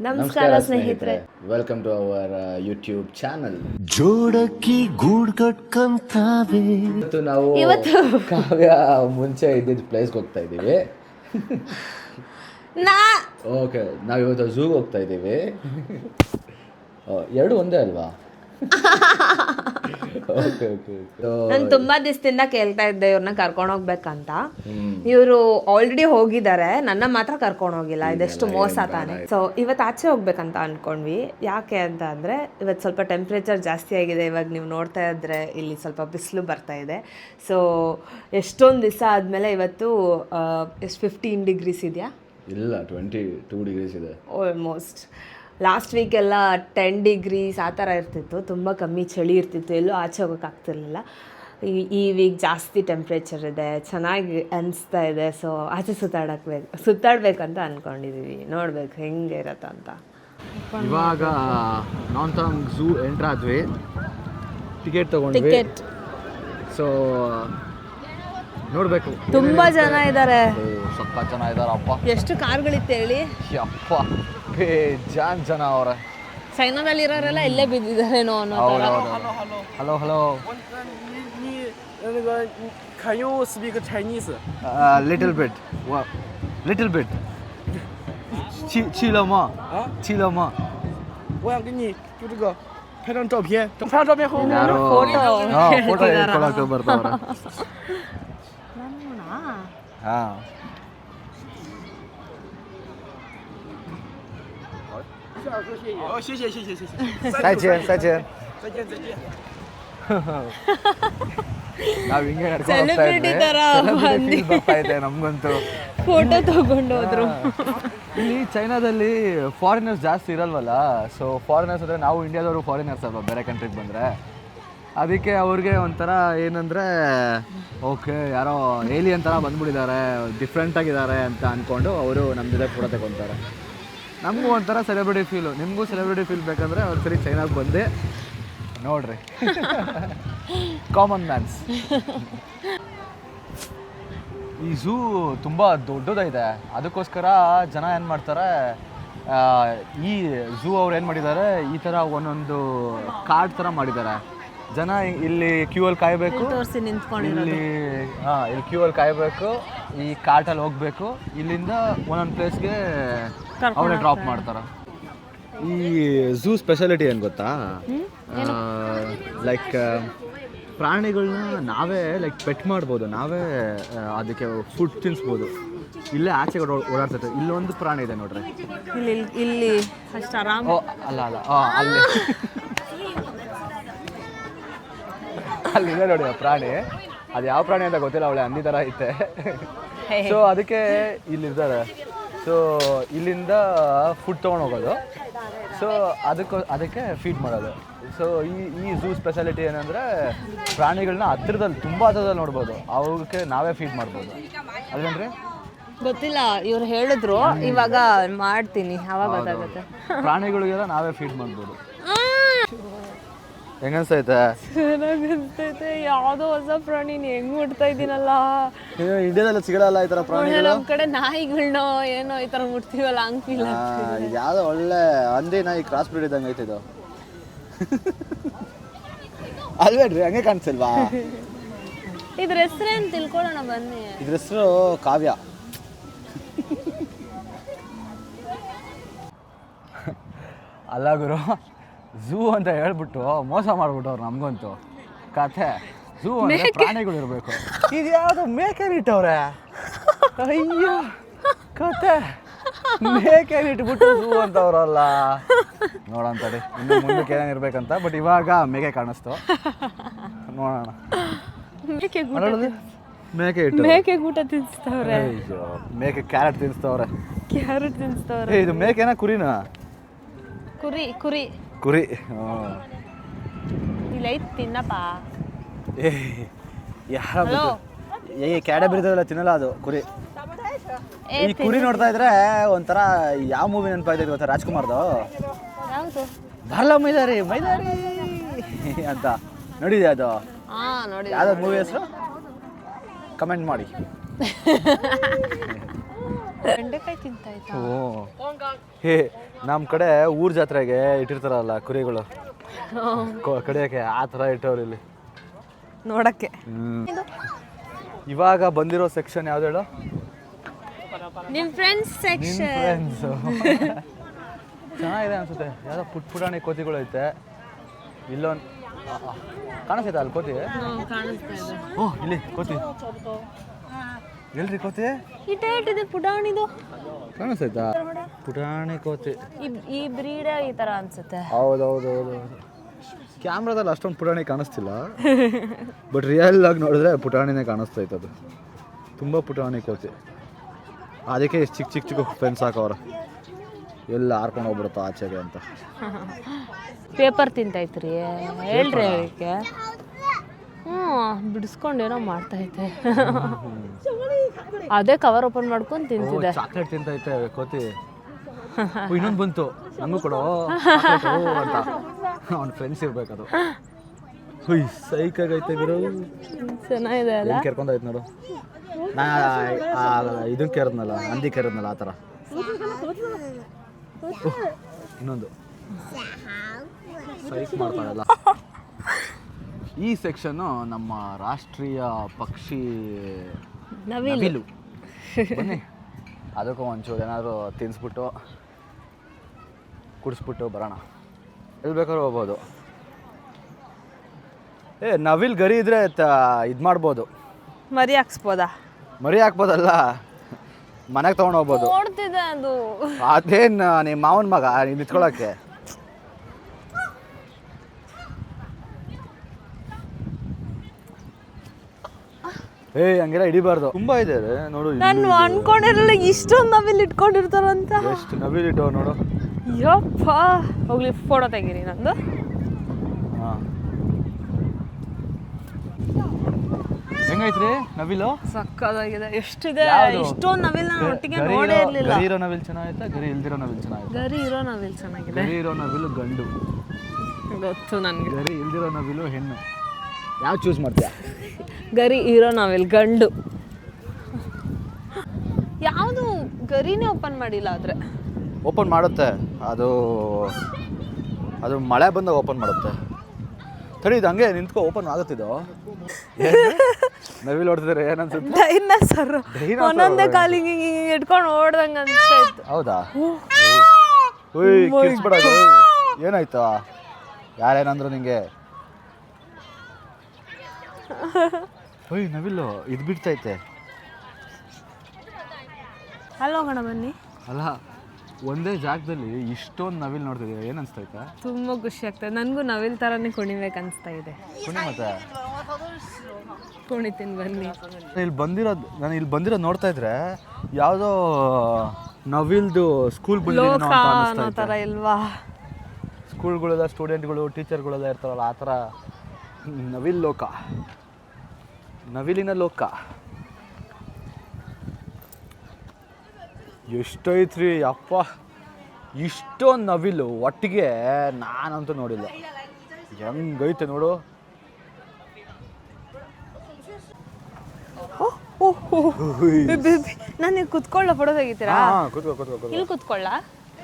ನಮಸ್ಕಾರ ಸ್ನೇಹಿತರೆ. Welcome to our YouTube channel ಜೋಡಕ್ಕಿ ಗೂಡ್ ಕಟ್ಕಂತಾವೆ. ಇವತ್ತು ನಾವು ಇವತ್ತು. ಕಾವ್ಯ ಮುಂಚೆ ಇದ್ದಿದ್ದ ಪ್ಲೇಸ್ಗೆ ಹೋಗ್ತಾ ಇದ್ದೀವಿ. ನಾ ಓಕೆ ನಾವು ಇವತ್ತು ಝೂಗೆ ಹೋಗ್ತಾ ಇದ್ದೀವಿ. ಓ, ಎರಡು ಒಂದೇ ಅಲ್ವಾ? ನಾನು ತುಂಬಾ ದಿವಸದಿಂದ ಕೇಳ್ತಾ ಇದ್ದೆ ಇವ್ರನ್ನ ಕರ್ಕೊಂಡು ಹೋಗ್ಬೇಕಂತ. ಇವರು ಆಲ್ರೆಡಿ ಹೋಗಿದ್ದಾರೆ ನನ್ನ ಮಾತ್ರ ಕರ್ಕೊಂಡು ಹೋಗಿಲ್ಲ ಇದೆಷ್ಟು ಮೋಸ ತಾನೆ. ಸೊ ಇವತ್ತು ಆಚೆ ಹೋಗ್ಬೇಕಂತ ಅನ್ಕೊಂಡ್ವಿ. ಯಾಕೆ ಅಂತ ಅಂದ್ರೆ ಇವತ್ತು ಸ್ವಲ್ಪ ಟೆಂಪ್ರೇಚರ್ ಜಾಸ್ತಿ ಆಗಿದೆ ಇವಾಗ ನೀವು ನೋಡ್ತಾ ಇದ್ರೆ ಇಲ್ಲಿ ಸ್ವಲ್ಪ ಬಿಸಿಲು ಬರ್ತಾ ಇದೆ. ಸೊ ಎಷ್ಟೊಂದು ದಿವಸ ಆದ್ಮೇಲೆ ಇವತ್ತು ಎಷ್ಟು ಫಿಫ್ಟೀನ್ ಡಿಗ್ರೀಸ್ ಇದೆಯಾ? ಇಲ್ಲ ಟ್ವೆಂಟಿ ಟೂ ಡಿಗ್ರೀಸ್ ಇದೆ. ಆಲ್ಮೋಸ್ಟ್ ಲಾಸ್ಟ್ ವೀಕೆಲ್ಲ ಟೆನ್ ಡಿಗ್ರೀಸ್ ಆ ಥರ ಇರ್ತಿತ್ತು ತುಂಬ ಕಮ್ಮಿ ಚಳಿ ಇರ್ತಿತ್ತು ಎಲ್ಲೂ ಆಚೆ ಹೋಗೋಕ್ಕಾಗ್ತಿರ್ಲಿಲ್ಲ ಈ ಈ ವೀಕ್ ಜಾಸ್ತಿ ಟೆಂಪ್ರೇಚರ್ ಇದೆ ಚೆನ್ನಾಗಿ ಅನಿಸ್ತಾ ಇದೆ ಸೊ ಆಚೆ ಸುತ್ತಾಡಕ್ಕೆ ಸುತ್ತಾಡಬೇಕು ಅಂತ ಅಂದ್ಕೊಂಡಿದ್ದೀವಿ ನೋಡ್ಬೇಕು ಹೆಂಗೆ ಇರತ್ತಂತ ಇವಾಗ ನಾನ್ ತಾಂಗ್ ಝೂ ಎಂಟ್ರ್ ಆದ್ವಿ ಟಿಕೆಟ್ ತಗೊಂಡ್ವಿ. ಟಿಕೆಟ್ ಸೊ ನೋಡಬೇಕು. ತುಂಬ ಜನ ಇದ್ದಾರೆ ಸ್ವಲ್ಪ ಜನ ಇದ್ದಾರೆ ಅಪ್ಪ ಎಷ್ಟು ಕಾರ್ಗಳಿತ್ತು ಹೇಳಿ? ಯಪ್ಪ. ಬೇಜಾನ್ ಜನ ಅವ್ರೆ ಚೈನಾದಲ್ಲಿ ಇರೋರೆಲ್ಲ ಇಲ್ಲೇ ಬಿದ್ದಿದ್ದಾರೇನೋ ಅನ್ನೋ ಥರ hello hello 你那个你 can you speak Chinese？ little bit little ಬಿಟ್去去了吗？啊，去了吗？我想给你就这个拍张照片，等拍张照片后， ಯಾರು ಫೋಟೋ ಫೋಟೋ ಹೇಳ್ಕೊಳಕ್ಕೆ ಬರ್ತಾವ್ರೆ ಹಾ哦，谢谢谢谢谢谢，再见再见再见再见。 ನಾವ್ ಹಿಂಗೆ ನಡ್ಕೊಂಡು ಹೋಗ್ತಾ Celebrity ಇದ್ವಿ ತರ Celebrity feel ಬರ್ತಾ ಇದೆ ನಮ್ಗಂತೂ ಫೋಟೋ ತಗೊಂಡು ಹೋದ್ರು ಇಲ್ಲಿ ಚೈನಾದಲ್ಲಿ ಫಾರಿನರ್ಸ್ ಜಾಸ್ತಿ ಇರಲ್ವಲ್ಲ ಸೊ ಫಾರಿನರ್ಸ್ ಅಂದರೆ ನಾವು ಇಂಡಿಯಾದವರು ಫಾರಿನರ್ಸ್ ಅಲ್ವಾ ಬೇರೆ ಕಂಟ್ರಿಗೆ ಬಂದರೆ ಅದಕ್ಕೆ ಅವ್ರಿಗೆ ಒಂಥರ ಏನಂದರೆ ಓಕೆ ಯಾರೋ ಏಲಿಯನ್ ಥರ ಬಂದ್ಬಿಟ್ಟಿದ್ದಾರೆ ಡಿಫ್ರೆಂಟ್ ಆಗಿದ್ದಾರೆ ಅಂತ ಅಂದ್ಕೊಂಡು ಅವರು ನಮ್ಮ ಜೊತೆ ಫೋಟೋ ತಗೊತಾರೆ ನಮಗೂ ಒಂಥರ ಸೆಲೆಬ್ರಿಟಿ ಫೀಲು ನಿಮಗೂ ಸೆಲೆಬ್ರಿಟಿ ಫೀಲ್ ಬೇಕಂದರೆ ಒಂದ್ಸರಿ ಚೈನಾಗೆ ಬಂದೆ ನೋಡ್ರಿ. ಕಾಮನ್ ಮ್ಯಾನ್ಸ್ ಈ ಝೂ ತುಂಬ ದೊಡ್ಡದಾಗಿದೆ ಅದಕ್ಕೋಸ್ಕರ ಜನ ಏನು ಮಾಡ್ತಾರೆ ಆ, ಈ ಝೂ ಅವ್ರು ಏನು ಮಾಡಿದ್ದಾರೆ ಈ ಥರ ಒಂದೊಂದು ಕಾರ್ಡ್ ಥರ ಮಾಡಿದ್ದಾರೆ. ಜನ ಇಲ್ಲಿ ಕ್ಯೂ ಅಲ್ಲಿ ಕಾಯಬೇಕು. ತೋರಿಸಿ ನಿಂತ್ಕೊಂಡಿರೋದು. ಇಲ್ಲಿ ಹಾಂ ಇಲ್ಲಿ ಕ್ಯೂ ಅಲ್ಲಿ ಕಾಯಬೇಕು. ಈ ಕಾರ್ಟಲ್ಲಿ ಹೋಗಬೇಕು. ಇಲ್ಲಿಂದ ಒಂದೊಂದು ಪ್ಲೇಸ್ಗೆ ಅವರೇ ಡ್ರಾಪ್ ಮಾಡ್ತಾರ? ಈ ಝೂ ಸ್ಪೆಷಾಲಿಟಿ ಏನು ಗೊತ್ತಾ? ಲೈಕ್ ಪ್ರಾಣಿಗಳನ್ನ ನಾವೇ ಲೈಕ್ ಪೆಟ್ ಮಾಡ್ಬೋದು. ನಾವೇ ಅದಕ್ಕೆ ಫುಡ್ ತಿನ್ಸ್ಬೋದು. ಇಲ್ಲೇ ಆಚೆ ಓಡಾಡ್ತೈತೆ ಇಲ್ಲೊಂದು ಪ್ರಾಣಿ ಇದೆ ನೋಡ್ರಿ. ಇಲ್ಲಿ ಇಲ್ಲಿ ಅಷ್ಟು ಆರಾಮ. ಓ ಅಲ್ಲ ಅಲ್ಲ. ಅಲ್ಲಿ. ಅಲ್ಲಿದೆ ನೋಡಿ ಆ ಪ್ರಾಣಿ. ಅದು ಯಾವ ಪ್ರಾಣಿ ಅಂತ ಗೊತ್ತಿಲ್ಲ ಅವಳೆ ಅಂದಿ ಥರ ಐತೆ. ಸೊ ಅದಕ್ಕೆ ಇಲ್ಲಿದ್ದಾರೆ ಸೊ ಇಲ್ಲಿಂದ ಫುಡ್ ತೊಗೊಂಡು ಹೋಗೋದು. ಸೊ ಅದಕ್ಕೆ ಅದಕ್ಕೆ ಫೀಡ್ ಮಾಡೋದು. ಸೊ ಈ ಈ ಝೂ ಸ್ಪೆಷಾಲಿಟಿ ಏನಂದರೆ ಪ್ರಾಣಿಗಳನ್ನ ಹತ್ತಿರದಲ್ಲಿ ತುಂಬ ಹತ್ರದಲ್ಲಿ ನೋಡ್ಬೋದು. ಅವಕ್ಕೆ ನಾವೇ ಫೀಡ್ ಮಾಡ್ಬೋದು. ಅದೇನ್ರಿ? ಗೊತ್ತಿಲ್ಲ ಇವ್ರು ಹೇಳಿದ್ರು. ಇವಾಗ ಮಾಡ್ತೀನಿ. ಅವಾಗ ಗೊತ್ತಾಗುತ್ತೆ? ಪ್ರಾಣಿಗಳಿಗೆಲ್ಲ ನಾವೇ ಫೀಡ್ ಮಾಡ್ಬೋದು. ಹೆಂಗನ್ಸೈತೆ? ಚೆನ್ನಾಗನ್ಸ್ತೈತೆ ಯಾವುದೋ ಹೊಸ ಪ್ರಾಣಿ ಹೆಂಗ್ ಮುಟ್ತಾ ಇದ್ದೀನಲ್ಲ ಇಂಡಿಯಾದಲ್ಲಿ ಸಿಗಲ್ಲ ಈ ಥರ ಪ್ರಾಣಿ ನಮ್ಮ ಕಡೆ ನಾಯಿಗಳನ್ನೋ ಏನೋ ಈ ತರ ಮುಟ್ತೀವಲ್ಲ ಹಂಗ್ ಫೀಲ್ ಯಾವುದೋ ಒಳ್ಳೆ ಹಂದಿ ನಾಯಿ ಕ್ರಾಸ್ ಬ್ರೀಡ್ ಇದ್ದಂಗೆ ಐತೆ ಇದು ಅಲ್ವೇನ್ರಿ ಹಂಗೆ ಕಾಣಿಸಲ್ವಾ? ಇದ್ರ ಹೆಸ್ರೇನ್ ತಿಳ್ಕೊಳ್ಳೋಣ ಬನ್ನಿ. ಇದ್ರ ಹೆಸರು ಕಾವ್ಯ. ಅಲ್ಲ ಗುರು ಝೂ ಅಂತ ಹೇಳ್ಬಿಟ್ಟು ಮೋಸ ಮಾಡ್ಬಿಟ್ಟವ್ರು ನಮಗಂತೂ. ಕಥೆ. ಝೂ ಅಂದ್ರೆ ಪ್ರಾಣಿಗಳು ಇರಬೇಕು ಇದು ಯಾವುದು ಮೇಕೆ ಇಟ್ಟವ್ರೆ ಅಯ್ಯೋ. ಕತೆ ಮೇಕೆ ಇಟ್ಬಿಟ್ಟು ಝೂ ಅಂತವ್ರಲ್ಲ. ನೋಡೋಣ ತಡಿ. ಇನ್ನು ಮುಂದಕ್ಕೆ ಏನೇನು ಇರ್ಬೇಕಂತ ಬಟ್ ಇವಾಗ ಮೇಕೆ ಕಾಣಿಸ್ತು. ನೋಡೋಣ. ಮೇಕೆ ನೋಡೋದು ಮೇಕೆ ಇಟ್ಟು ಮೇಕೆ ಊಟ ತಿನ್ಸ್ತವ್ರೆ. ಅಯ್ಯೋ ಮೇಕೆ ಕ್ಯಾರೆಟ್ ತಿನ್ಸ್ತವ್ರೆ. ಕ್ಯಾರೆಟ್ ತಿನ್ಸ್ತವ್ರೆ. ಏ ಇದು ಮೇಕೆನಾ ಕುರಿನಾ? ಕುರಿ ಕುರಿ. ಕುರಿ. ಇಲ್ಲ ಐತ್ ತಿನ್ನಪ್ಪ. ಏ ಯಾರ ಏ ಕ್ಯಾಡೆ ಬಿರಿದಲ್ಲ ತಿನ್ನಲ್ಲ ಅದು ಕುರಿ. ಏ ಈ ಕುರಿ ನೋಡ್ತಾ ಇದ್ರೆ ಒಂಥರ ಯಾವ ಮೂವಿ ನೆನಪಾಯ್ತೈತೆ ಗೊತ್ತಾ ರಾಜ್ಕುಮಾರ್ದು? ಯಾವ್ದು? ಬರಲ್ಲ ಮೈದಾರಿ ಮೈದಾರಿ ಅಂತ. ನೋಡಿದ್ಯಾ ಅದು? ಹಾ ನೋಡಿ ಯಾವ್ದು ಮೂವಿ ಹೆಸರು? ಕಮೆಂಟ್ ಮಾಡಿ. ಬೆಂಡೆಕಾಯಿ ಓ. ಹೇ ನಮ್ಮ ಕಡೆ ಊರ್ ಜಾತ್ರೆಗೆ ಇಟ್ಟಿರ್ತಾರಲ್ಲ ಕುರಿಗಳು. ಕೊ- ಕಡಿಯೋಕೆ ಆ ಥರ ಇಟ್ಟವ್ರು ಇಲ್ಲಿ. ನೋಡಕ್ಕೆ. ಇವಾಗ ಬಂದಿರೋ ಸೆಕ್ಷನ್ ಯಾವ್ದು ಹೇಳು? ನಿಮ್ಮ ಫ್ರೆಂಡ್ಸ್ ನಿನ್ ಸೆಕ್ಷನ್ ಚೆನ್ನಾಗಿದೆ ಅನ್ಸುತ್ತೆ. ಯಾವ್ದೋ ಪುಟ್ ಪುಟಾಣಿ ಕೋತಿಗಳು ಐತೆ. ಇಲ್ಲೊಂದು ಕಾಣಿಸ್ತೈತೆ ಅಲ್ಲಿ ಕೋತಿ? ಕಾಣಿಸ್ತಾ ಇದೆ. ಓ ಇಲ್ಲಿ ಕೋತಿ. ಎಲ್ರಿ ಕೋತಿ? ಇಟೇ ಇಟ್ಟಿದೆ ಪುಟಾಣಿದು. ಕಾಣಿಸ್ತೈತಾ? ಪುಟಾಣಿ ಕೋತಿ. ಈ- ಬ್ರೀಡ್ ಬ್ರೀಡೇ ಈ ತರ ಅನ್ಸುತ್ತೆ. ಹೌದು ಹೌದು ಹೌದು ಕ್ಯಾಮ್ರಾದಲ್ಲಿ ಅಷ್ಟೊಂದು ಪುಟಾಣಿ ಕಾಣಿಸ್ತಿಲ್ಲ. ಬಟ್ ರಿಯಲ್ ಆಗಿ ನೋಡಿದ್ರೆ ಪುಟಾಣಿನೇ ಕಾಣಿಸ್ತೈತೆ ಅದು. ತುಂಬ ಪುಟಾಣಿ ಕೋತಿ. ಅದಕ್ಕೆ ಚಿಕ್ಕ ಚಿಕ್ಕ ಚಿಕ್ಕ ಫ್ರೆಂಡ್ಸ್ ಹಾಕವ್ರೆ. ಎಲ್ಲ ಹಾರ್ಕೊಂಡು ಹೋಗ್ಬಿಡುತ್ತೋ ಆಚೆಗೆ ಅಂತ. ಪೇಪರ್ ತಿಂತೈತ್ರಿ. ಹೇಳ್ರಿ ಅದಕ್ಕೆ. ಹ್ಞೂ ಬಿಡಿಸ್ಕೊಂಡು ಏನೋ ಮಾಡ್ತೈತೆ. ಅದೇ ಕವರ್ ಓಪನ್ ಮಾಡ್ಕೊಂಡು ತಿಂತಿದೆ ಚಾಕ್ಲೇಟ್ ತಿಂತೈತೆ ಕೋತಿ. ಇನ್ನೊಂದು ಬಂತು. ನಮಗೂ ಕೊಡು. ಅಂತ. ಅವ್ನ ಫ್ರೆಂಡ್ಸ್ ಇರ್ಬೇಕದು. ಹುಯ್ ಸೈಕಾಗೈತೆ ಬಿರು ಚೆನ್ನಾಗಿದೆ ಅಲ್ಲ? ಹೆಂಗೆ ಕೆರ್ಕೊಂಡೈತೆ ನೋಡು. ನಾ ಇದು ಕೆರದ್ನಲ್ಲ ನಂದಿ ಕೆರದ್ನಲ್ಲ ಆ ಥರ. ಇನ್ನೊಂದು. ಸೈಕ್ ಮಾಡ್ಕೊಳ್ಳಲ್ಲ ಈ ಸೆಕ್ಷನ್ನು ನಮ್ಮ ರಾಷ್ಟ್ರೀಯ ಪಕ್ಷಿ ನವಿಲು ಬನ್ನಿ. ಅದಕ್ಕೂ ಒಂಚೂರು ಏನಾದರೂ ತಿನ್ನಿಸ್ಬಿಟ್ಟು ಕುಡಿಸ್ಬಿಟ್ಟು ಬರೋಣ. ಎಲ್ಲಿ ಬೇಕಾದ್ರೂ ಹೋಗ್ಬೋದು. ಏ ನವಿಲ್ ಗರಿ ಇದ್ರೆ ಇದು ಮಾಡ್ಬೋದು. ಮರಿ ಹಾಕ್ಸ್ಬೋದಾ? ಮರಿ ಹಾಕ್ಬೋದಲ್ಲ? ಮನೆಗೆ ತೊಗೊಂಡು ಹೋಗ್ಬೋದು. ನೋಡ್ತಿದೆ ಅದು. ಅದೇನು ನಿಮ್ಮ ಮಾವನ ಮಗ ನೀನು ನಿಂತ್ಕೊಳ್ಳೋಕ್ಕೆ ಏ ಹಂಗೆಲ್ಲ ಹಿಡಿಬಾರ್ದು. ತುಂಬಾ ಇದೆ ರೀ, ನೋಡು ನಾನು ಅನ್ಕೊಂಡಿರಲ್ಲ ಇಷ್ಟೊಂದು ನವಿಲ್ ಇಟ್ಕೊಂಡಿರ್ತಾರಂತ. ಎಷ್ಟು ನವಿಲ್ ಇಟ್ಟವು ನೋಡು. ಯಪ್ಪ ಹೋಗ್ಲಿ ಫೋಟೋ ತೆಗೀರಿ ನಂದು. ಹಾಂ. ಹೆಂಗೈತ್ರಿ ನವಿಲು? ಸಕ್ಕದಾಗಿದೆ ಎಷ್ಟಿದೆ? ಇಷ್ಟೊಂದು ನವಿಲ್ ನಾನು ಒಟ್ಟಿಗೆ ನೋಡೇ ಇರಲಿಲ್ಲ. ಗರಿ ಇರೋ ನವಿಲ್ ಚೆನ್ನಾಗಿತ್ತು ಗರಿ ಇಲ್ದಿರೋ ನವಿಲ್ ಚೆನ್ನಾಗೈತೆ? ಗರಿ ಇರೋ ನವಿಲ್ ಚೆನ್ನಾಗಿದೆ. ಗರಿ ಇರೋ ನವಿಲು ಗಂಡು. ಗೊತ್ತು ನನಗೆ. ಗರಿ ಇಲ್ದಿರೋ ನವಿಲು ಹೆಣ್ಣು. ಯಾವ ಚೂಸ್ ಮಾಡ್ತೀಯಾ? ಗರಿ ಇರೋ ನಾವೆಲ್ಲ ಗಂಡು. ಯಾವುದು ಗರಿನೇ ಓಪನ್ ಮಾಡಿಲ್ಲ ಆದರೆ. ಓಪನ್ ಮಾಡುತ್ತೆ. ಅದು ಅದು ಮಳೆ ಬಂದಾಗ ಓಪನ್ ಮಾಡುತ್ತೆ. ತಡಿ ಇದು ಹಂಗೆ ನಿಂತ್ಕೊ ಓಪನ್ ಆಗುತ್ತಿದ್ದು ನವಿಲ್ ಹೊಡ್ತಿದ್ರೆ ಏನನ್ಸುತ್ತೆ ಡೈನಸರ್. Dinosaur. ಒಂದೊಂದೇ ಕಾಲಿಗೆ ಹಿಂಗೆ ಹಿಂಗೆ ಇಟ್ಕೊಂಡು ಓಡ್ದಂಗೆ ಅನ್ಸ್ತಾಯಿತ್ತು ಹೌದಾ? ಉಯ್ ಕಿರ್ಸ್ಬೇಡ ಏನಾಯ್ತು? ಯಾರೇನಂದ್ರು ನಿಂಗೆ? ಓಯ್ ನವಿಲು ಇದು ಬಿಡ್ತೈತೆ. ಹಲೋ ಬನ್ನಿ. ಅಲ್ಲ ಒಂದೇ ಜಾಗದಲ್ಲಿ ಇಷ್ಟೊಂದು ನವಿಲು ನೋಡ್ತಿದ್ದೀವಿ ಏನು ಅನಿಸ್ತೈತೆ? ತುಂಬ ಖುಷಿ ಆಗ್ತದೆ. ನನಗೂ ನವಿಲ್ ಥರನೇ ಕುಣಿಬೇಕು ಅನಿಸ್ತಾ ಇದೆ. ಕುಣಿ ಮತ್ತೆ? ಕುಣಿತೀನಿ ಬನ್ನಿ. ಇಲ್ಲಿ ಬಂದಿರೋದು ನಾನು ಇಲ್ಲಿ ಬಂದಿರೋದು ನೋಡ್ತಾ ಇದ್ರೆ ಯಾವುದೋ ನವಿಲ್ದು ಸ್ಕೂಲ್ ಲೋಕ ಅನ್ನೋ ಥರ ಇಲ್ವಾ? ಸ್ಕೂಲ್ಗಳೆಲ್ಲ ಸ್ಟೂಡೆಂಟ್ಗಳು ಟೀಚರ್ಗಳೆಲ್ಲ ಇರ್ತಾರಲ್ಲ ಆ ಥರ ನವಿಲ್ ಲೋಕ. ನವಿಲಿನ ಲೋಕ. ಎಷ್ಟೈತ್ರಿ ಅಪ್ಪ ಇಷ್ಟೊಂದು ನವಿಲು ಒಟ್ಟಿಗೆ ನಾನಂತೂ ನೋಡಿಲ್ಲ. ಹೆಂಗೈತೆ ನೋಡು. ನನಗೆ ಕುತ್ಕೊಳ್ಳ ಫೋಟೋ ತೆಗಿತೀರಾ? ಹಾಂ ಕೂತ್ಕೋ ಕೂತ್ಕೋ ಕೂತ್ಕೋ. ಇಲ್ಲಿ ಕುತ್ಕೊಳ್ಳ?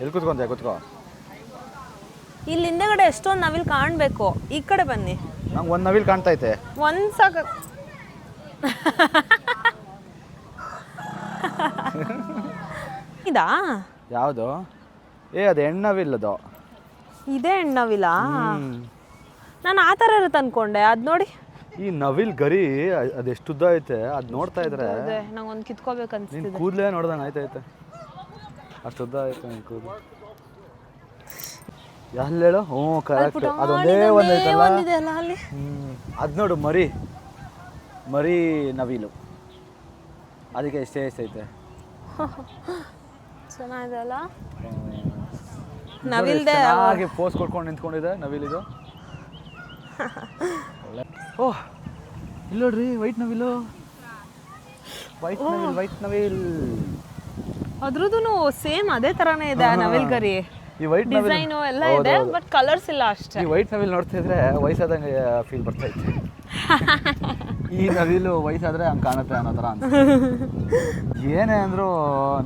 ಎಲ್ಲಿ ಕುತ್ಕೊಂತ ಕೂತ್ಕೋ. ಇಲ್ಲಿ ಹಿಂದೆಗಡೆ ಎಷ್ಟೊಂದು ನವಿಲ್ ಕಾಣಬೇಕು. ಈ ಕಡೆ ಬನ್ನಿ. ನಂಗೆ ಒಂದು ನವಿಲ್ ಕಾಣ್ತೈತೆ. ಒಂದು ಸಾಕ. ಇದಾ? ಯಾವುದು? ಏ ಅದು ಹೆಣ್ಣವಿಲ್ಲದು. ಇದೇ ಹೆಣ್ಣವಿಲ್ಲ ನಾನು ಆ ಥರ ಇರುತ್ತೆ ಅನ್ಕೊಂಡೆ. ಅದ್ ನೋಡಿ. ಈ ನವಿಲ್ ಗರಿ ಅದೆಷ್ಟು ಉದ್ದ ಐತೆ. ಅದು ನೋಡ್ತಾ ಇದ್ರೆ ನಂಗೆ ಒಂದು ಕಿತ್ಕೋಬೇಕು ಅನ್ಸ್ತಿದೆ. ಕೂದಲೇ ನೋಡ್ದಂಗೆ ಆಯ್ತೈತೆ. ಅಷ್ಟು ಉದ್ದ ಐತೆ ನಿನ್ ಕೂದಲು. ಎಲ್ಲಿ ಹೇಳು ಹ್ಞೂ ಕರೆಕ್ಟ್ ಅದೊಂದೇ ಒಂದು ಐತಲ್ಲ ಅಲ್ಲಿ ಅದು ನೋಡು ಮರಿ. ಮರಿ ನವಿಲು. ಅದಕ್ಕೆ ಎಷ್ಟೇ ಎಷ್ಟೈತೆ ಚೆನ್ನಾಗಿದೆ ಅಲ್ಲ ನವಿಲ್ದೆ ಹಾಗೆ ಪೋಸ್ ಕೊಡ್ಕೊಂಡು ನಿಂತ್ಕೊಂಡಿದೆ ನವಿಲಿದು. ಓಹ್ ಇಲ್ಲ ನೋಡ್ರಿ ವೈಟ್ ನವಿಲು. ವೈಟ್ ನವಿಲ್ ವೈಟ್ ನವಿಲ್. ಅದ್ರದ್ದು ಸೇಮ್ ಅದೇ ಥರನೇ ಇದೆ ನವಿಲ್ ಗರಿ ಈ ವೈಟ್ ಡಿಸೈನು ಎಲ್ಲ ಇದೆ ಬಟ್ ಕಲರ್ಸ್ ಇಲ್ಲ ಅಷ್ಟೇ. ಈ ವೈಟ್ ನವಿಲ್ ನೋಡ್ತಾ ಇದ್ರೆ ವಯಸ್ಸಾದಂಗೆ ಫೀಲ್ ಬರ್ತಾ ಇತ್ತು. ಈ ನವಿಲು ವಯಸ್ಸಾದ್ರೆ ಹಂಗೆ ಕಾಣುತ್ತೆ ಅನ್ನೋ ಥರ ಅಂತ ಏನೇ ಅಂದರೂ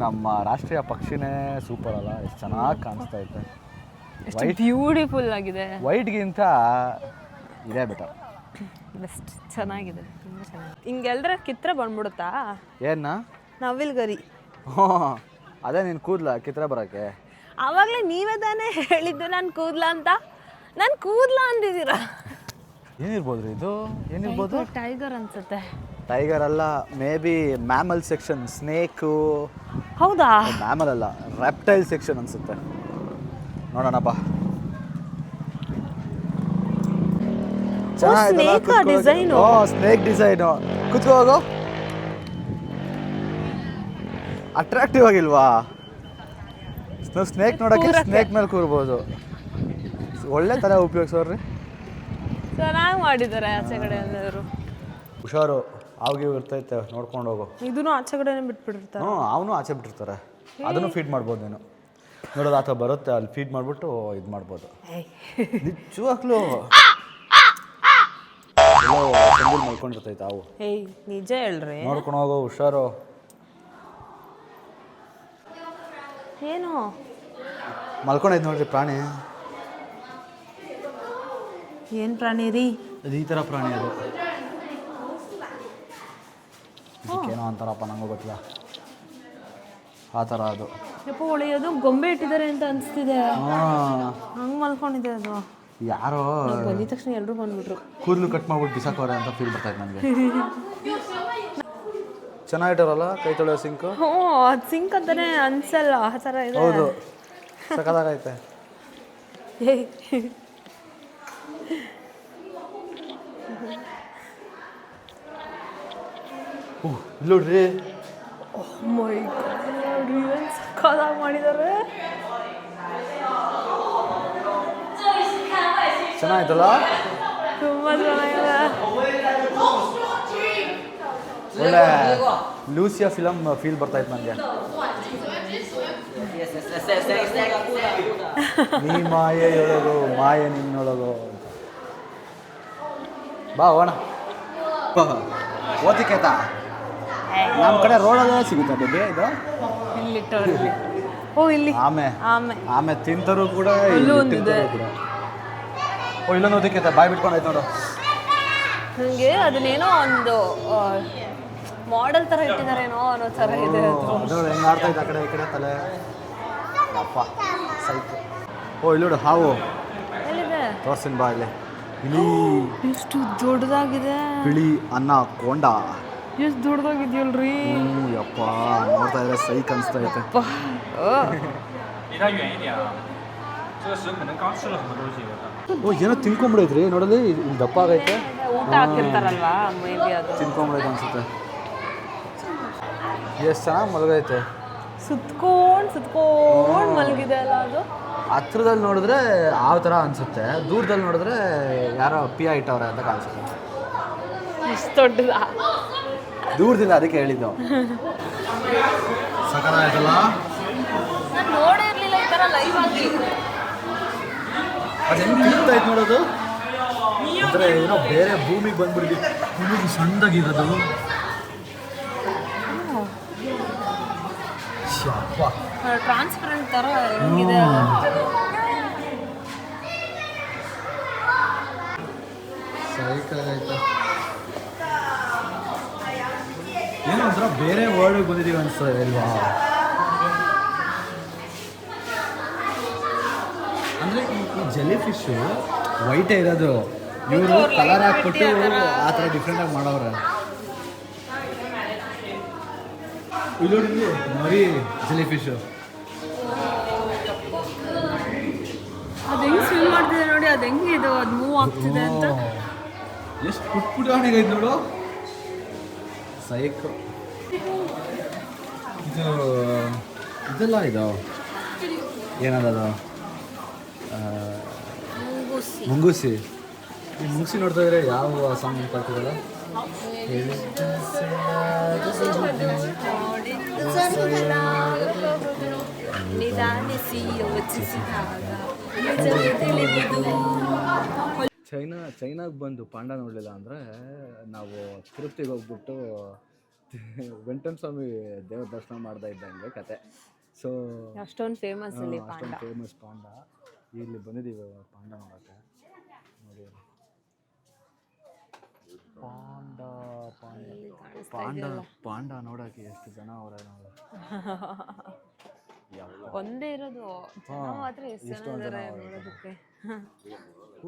ನಮ್ಮ ರಾಷ್ಟ್ರೀಯ ಪಕ್ಷಿನೇ ಸೂಪರ್ ಅಲ್ಲ ಎಷ್ಟು ಚೆನ್ನಾಗಿ ಕಾಣಿಸ್ತಾ ಇತ್ತು. ವೈಟ್ ಬ್ಯೂಟಿಫುಲ್ ಆಗಿದೆ. ವೈಟ್ಗಿಂತ ಇದೇ ಬೆಟರ್ ಬೆಸ್ಟ್ ಚೆನ್ನಾಗಿದೆ ತುಂಬ ಚೆನ್ನಾಗಿದೆ. ಹಿಂಗೆಲ್ದ್ರೆ ಕಿತ್ರೆ ಬಂದ್ಬಿಡುತ್ತಾ? ಏನ ನವಿಲ್ ಗರಿ ಹ್ಞೂ ಅದೇ ನೀನು ಕೂದಲ ಕಿತ್ರೆ ಬರೋಕ್ಕೆ ಆವಾಗಲೇ ನೀವೇ ತಾನೇ ಹೇಳಿದ್ದು ನಾನು ಕೂದ್ಲ ಅಂತ. ನಾನು ಕೂದ್ಲ ಅಂದಿದ್ದೀರ? ಏನಿರ್ಬೋದು ರೀ ಇದು? ಏನಿರ್ಬೋದು? ಟೈಗರ್ ಅನ್ಸುತ್ತೆ. ಟೈಗರ್ ಅಲ್ಲ may be mammal section snake. ಹೌದಾ? ಮ್ಯಾಮಲ್ ಅಲ್ಲ ರೆಪ್ಟೈಲ್ ಸೆಕ್ಷನ್ ಅನ್ಸುತ್ತೆ. ನೋಡೋಣಪ್ಪ ಬಾ? ಓ ಸ್ನೇಕ್ ಡಿಸೈನು. ಕುತ್ಕೋ ಹೋಗು. ಅಟ್ರಾಕ್ಟಿವ್ ಆಗಿಲ್ವಾ? ನಾವು ಸ್ನೇಕ್ ನೋಡೋಕ್ಕೆ ಸ್ನೇಕ್ ಮೇಲೆ ಕೂರ್ಬೋದು. ಒಳ್ಳೆ ಥರ ಉಪಯೋಗಿಸೋರ್ರಿ. ಚೆನ್ನಾಗಿ ಮಾಡಿದ್ದಾರೆ ಆಚೆ ಕಡೆ ಎಲ್ಲರೂ. ಹುಷಾರು ಅವ್ಗೆ ಇರ್ತೈತೆ ನೋಡ್ಕೊಂಡು ಹೋಗು. ಇದನ್ನು ಆಚೆ ಕಡೆನೇ ಬಿಟ್ಬಿಟ್ಟಿರ್ತಾರೆ. ಹ್ಞೂ ಅವನು ಆಚೆ ಬಿಟ್ಟಿರ್ತಾರೆ. ಅದನ್ನು ಫೀಡ್ ಮಾಡ್ಬೋದು ನೀನು. ನೋಡೋದು ಆತ ಬರುತ್ತೆ ಅಲ್ಲಿ ಫೀಡ್ ಮಾಡಿಬಿಟ್ಟು ಇದು ಮಾಡ್ಬೋದು. ನಿಜವಾಗ್ಲೂ ಸಂದಿಲ್ ಮಲ್ಕೊಂಡಿರ್ತೈತೆ ಅವು ಏಯ್ ನಿಜ ಹೇಳ್ರಿ. ನೋಡ್ಕೊಂಡು ಹೋಗೋ ಹುಷಾರು. ಏನು? ಮಲ್ಕೊಂಡೈತೆ ನೋಡ್ರಿ ಪ್ರಾಣಿ. ಏನು ಪ್ರಾಣಿ ರೀ? ಅದು ಈ ಥರ ಪ್ರಾಣಿ ಅದು. ಏನೋ ಅಂತಾರಪ್ಪ ನಂಗೂ ಗೊತ್ತಿಲ್ಲ. ಆ ಥರ ಅದು. ಯಪ್ಪ ಒಳ್ಳೆಯದು. ಗೊಂಬೆ ಇಟ್ಟಿದ್ದಾರೆ ಅಂತ ಅನಿಸ್ತಿದೆ. ಹಾಂ. ಹಂಗೆ ಮಲ್ಕೊಂಡಿದೆ ಅದು. ಯಾರೋ ಬಂದಿದ ತಕ್ಷಣ ಎಲ್ಲರೂ ಬಂದ್ಬಿಟ್ರು. ಕೂದಲು ಕಟ್ ಮಾಡ್ಬಿಟ್ಟು ಬಿಸಾಕೋರೆ ಅಂತ ಫೀಲ್ ಬರ್ತಾಯಿತ್ತು ನನಗೆ ಚೆನ್ನಾಗಿಟ್ಟಾರಲ್ಲ ಕೈ ತೊಳೆಯೋ ಸಿಂಕ್ ಹ್ಞೂ ಅದು ಸಿಂಕ್ ಅಂತಾನೆ ಅನ್ಸಲ್ಲ ಆ ಥರ ಇದೆ. ಹೌದು. ಇಲ್ಲಿ ನೋಡ್ರಿ ಮೈ ಗಾಡ್ ಏನು ಸಕ್ಕದಾಗಿ ಮಾಡಿದ್ದಾರೆ ಚೆನ್ನಾಯ್ತಲ್ಲ ತುಂಬ ಚೆನ್ನಾಗಿದೆ. ಒಳ್ಳೆ ಲೂಸಿಯಾ ಫಿಲಮ್ ಫೀಲ್ ಬರ್ತಾಯಿತ್ತು ನನಗೆ. ನೀ ಮಾಯೆಯೊಳಗು ಮಾಯೆ ನಿನ್ನೊಳಗು ಬಾ ಹೋಣ ಓದಿಕೇತ ನಮ್ಮ ಕಡೆ ರೋಡಲ್ಲೇ ಸಿಗುತ್ತೆ ಬೇಬಿ ಇದು? ಇಲ್ಲಿ ಓ ಇಲ್ಲಿ. ಆಮೆ. ಆಮೆ. ಆಮೆ ತಿಂತರೂ ಕೂಡ ಇಲ್ಲೂ ಒಂದಿದೆ. ಕೂಡ. ಓ ಇಲ್ಲೊಂದು ಓದಿಕೇತ ಬಾಯ್ ಬಿಟ್ಕೊಂಡಾಯ್ತು ನೋಡು. ನನಗೆ ಅದನ್ನೇನೋ ಒಂದು ಮಾಡೆಲ್ ಥರ ಇಟ್ಟಿದ್ದಾರೇನೋ ಅನ್ನೋ ಥರ ಇದೆ ಆಡ್ತಾ ಇದ್ದ ಆ ಕಡೆ ಈ ಕಡೆ ತಲೆ? ಅಪ್ಪ ಸೈಕ್ ಓ ಇಲ್ಲಿ ನೋಡು ಹಾವು. ತೋರ್ಸಿನ ಬಾ ಇಲ್ಲಿ. ಇಲಿ ಎಷ್ಟು ದೊಡ್ಡದಾಗಿದೆ. ಬಿಳಿ ಅನ್ನ ಕೊಂಡ. ಎಷ್ಟು ದೊಡ್ಡದಾಗಿದೆಯಲ್ರಿ? ಅಪ್ಪ ನೋಡ್ತಾ ಇದ್ರೆ ಸೈಕ್ ಅನಿಸ್ತಾ ಐತೆ. ಓ. ಏನೋ ತಿನ್ಕೊಂಬಿಡೈತ್ರಿ ನೋಡಲಿ ಇಲ್ಲಿ ದಪ್ಪ ಆಗೈತೆ. ತಿನ್ಕೊಂಬಿಡೈತೆ ಅನ್ಸುತ್ತೆ. ಎಷ್ಟು ಚೆನ್ನಾಗಿ ಮಲಗೈತೆ. ಸುತ್ಕೊಂಡ್ ಸುತ್ಕೊಂಡ್ ಮಲಗಿದೆ ಅಲ್ಲ ಅದು? ಹತ್ರದಲ್ಲಿ ನೋಡಿದ್ರೆ ಆ ಥರ ಅನಿಸುತ್ತೆ? ದೂರದಲ್ಲಿ ನೋಡಿದ್ರೆ ಯಾರೋ ಅಪ್ಪಿ ಇಟ್ಟವ್ರೆ ಅಂತ ಕಾಣಿಸುತ್ತೆ. ಇಷ್ಟು ದೊಡ್ಡದ. ದೂರದಿಂದ ಅದಕ್ಕೆ ಹೇಳಿದ್ದು. ನಾನು ನೋಡೇ ಇರ್ಲಿಲ್ಲ ಈ ಥರ ಲೈವ್ ಆಗಿ. ಅದು ಹೆಂಗೆ ನೋಡೋದು? ಅಂದರೆ ಏನೋ ಬೇರೆ ಭೂಮಿಗೆ ಬಂದ್ಬಿಡಿ ಭೂಮಿಗೆ ಸಣ್ಣದಾಗಿರೋದು ಟ್ರಾನ್ಸ್ಪರೆಂಟ್ ಥರ ಹೆಂಗಿದೆ? ಸೈಕಲ್ ಸೈಕಾಗೈತ ಏನೋ ಒಂಥರ ಬೇರೆ ವರ್ಡ್ ಬಂದಿದೀವಿ ಅನಿಸ್ತದೆ ಅಲ್ವಾ? ಅಂದರೆ ಈ ಜೆಲ್ಲಿ ಜೆಲಿ ಫಿಶು ವೈಟೇ ಇರೋದು. ಇವರು ಕಲರ್ ಹಾಕ್ಬಿಟ್ಟು ಆ ಥರ ಡಿಫ್ರೆಂಟಾಗಿ ಮಾಡವ್ರೆ. ಇಲ್ಲಿ ಮರಿ ಜೆಲಿ ಫಿಶು ಅದು ಹೆಂಗೆ ಸ್ವಿಮ್ ಮಾಡ್ತಿದೆ ನೋಡಿ ಅದು ಹೆಂಗೆ ಇದು ಅದು ಮೂವ್ ಆಗ್ತಿದೆ ಅಂತ. ಎಷ್ಟು ಪುಟ್ ಪುಟಾಣಿಗೈತೆ ನೋಡು. ಸೈಕ್. ಇದು ಇದೆಲ್ಲ ಇದು? ಏನದದು? ಮುಂಗುಸಿ. ಈ ಮುಂಗುಸಿ ನೋಡ್ತಾ ಇದ್ರೆ ಯಾವ ಸಾಂಗ್ ಬರ್ತಿದಲ್ಲ ನಿಧಾನಿಸಿ ಯೋಚಿಸಿದಾಗ ನಿಜವೇ ತಿಳಿಯುವುದು ಚೈನಾ ಚೈನಾಗೆ ಬಂದು ಪಾಂಡ ನೋಡಲಿಲ್ಲ ಅಂದರೆ ನಾವು ತಿರುಪತಿಗೆ ಹೋಗ್ಬಿಟ್ಟು ವೆಂಕಟನ ಸ್ವಾಮಿ ದೇವ್ರ ದರ್ಶನ ಮಾಡ್ತಾ ಇದ್ದಂಗೆ ಕತೆ. ಸೊ ಅಷ್ಟೊಂದು ಫೇಮಸ್ ಅಷ್ಟೊಂದು ಫೇಮಸ್ ಪಾಂಡ. ಇಲ್ಲಿ ಬಂದಿದ್ದೀವಿ ಪಾಂಡ ನೋಡೋಕ್ಕೆ ನೋಡಿ ಪಾಂಡ ಪಾಂಡ. ಪಾಂಡ ನೋಡೋಕೆ ನೋಡೋಕ್ಕೆ ಎಷ್ಟು ಜನ ಅವರ ಒಂದೇ ಇರೋದು. ಮಾತ್ರ ಎಷ್ಟು ಜನ ಇದ್ದಾರೆ. ನೋಡೋದಕ್ಕೆ.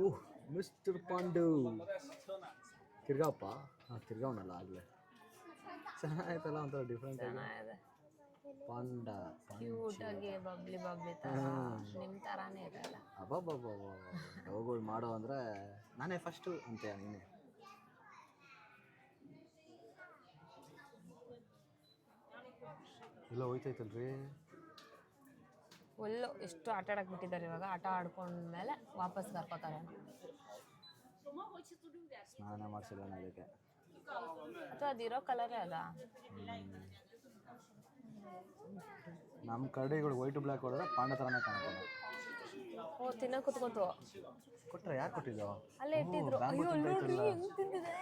Oh mister Pandu. ತಿರ್ಗಾಪ್ಪ. ಹಾಂ ತಿರ್ಗಾವನಲ್ಲ ಆಗಲೇ. ಚೆನ್ನಾಯ್ತಲ್ಲ ಒಂಥರ ಡಿಫ್ರೆಂಟ್ ಚೆನ್ನಾಗಿದೆ. ಪಾಂಡ ಕ್ಯೂಟ್ ಆಗಿ ಬಬ್ಲಿ ಬಬ್ಲಿ ತರ. ನಿಮ್ ತರಾನೇ ಇರಲ್ಲ ಅಬ್ಬಬ್ಬಬ್ಬ ಡವ್ಗಳು ಮಾಡೋ ಅಂದರೆ ನಾನೇ ಫಸ್ಟು ಅಂತ ನೀನೆ. ಇಲ್ಲ ಹೋಯ್ತೈತಲ್ರಿ ಫುಲ್ಲು ಎಷ್ಟು ಆಟ ಆಡಕ್ಕೆ ಬಿಟ್ಟಿದ್ದಾರೆ ಇವಾಗ. ಆಟ ಆಡ್ಕೊಂಡ್ಮೇಲೆ ವಾಪಸ್ ಕರ್ಕೋತಾರೆ ಸ್ನಾನ ಮಾಡಿಸಿಲ್ಲ ನಾನು ಅದಕ್ಕೆ ಅಥವಾ ಅದಿರೋ ಕಲರೇ ಅದ ನಮ್ಮ ಕಡೆಗಳು ವೈಟ್ ಬ್ಲ್ಯಾಕ್ ಹೊಡೆದ್ರೆ ಪಾಂಡ ಥರನೇ ಕಾಣುತ್ತೆ. ಓ ತಿನ್ನಕ್ ಕುತ್ಕೊಂತು. ಕೊಟ್ರ ಯಾರು ಕೊಟ್ಟಿದ್ದು? ಅಲ್ಲೇ ಇಟ್ಟಿದ್ರು. ಅಯ್ಯೋ ನೋಡ್ರಿ ಹೆಂಗ್ ತಿಂತಿದೆ